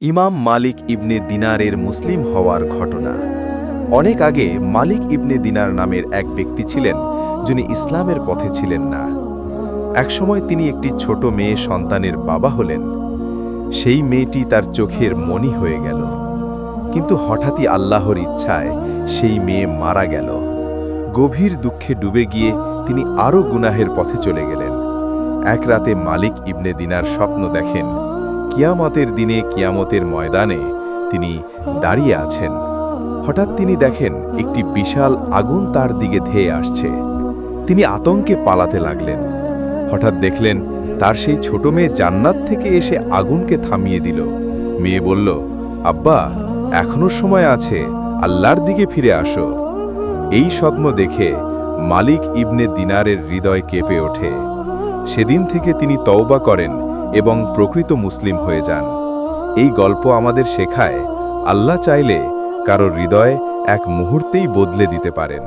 ইমাম মালিক ইবনে দিনারের মুসলিম হওয়ার ঘটনা। অনেক আগে মালিক ইবনে দিনার নামের এক ব্যক্তি ছিলেন, যিনি ইসলামের পথে ছিলেন না। একসময় তিনি একটি ছোট মেয়ে সন্তানের বাবা হলেন। সেই মেয়েটি তার চোখের মনি হয়ে গেল। কিন্তু হঠাৎই আল্লাহর ইচ্ছায় সেই মেয়ে মারা গেল। গভীর দুঃখে ডুবে গিয়ে তিনি আরও গুনাহের পথে চলে গেলেন। এক রাতে মালিক ইবনে দিনার স্বপ্ন দেখেন কিয়ামতের দিনে কিয়ামতের ময়দানে তিনি দাঁড়িয়ে আছেন। হঠাৎ তিনি দেখেন একটি বিশাল আগুন তার দিকে ধেয়ে আসছে। তিনি আতঙ্কে পালাতে লাগলেন। হঠাৎ দেখলেন তার সেই ছোট মেয়ে জান্নাত থেকে এসে আগুনকে থামিয়ে দিল। মেয়ে বলল, আব্বা, এখনও সময় আছে, আল্লাহর দিকে ফিরে আসো। এই স্বপ্ন দেখে মালিক ইবনে দিনারের হৃদয় কেঁপে ওঠে। সেদিন থেকে তিনি তওবা করেন এবং প্রকৃত মুসলিম হয়ে যান। এই গল্প আমাদের শেখায়, আল্লাহ চাইলে কারোর হৃদয় এক মুহূর্তেই বদলে দিতে পারেন।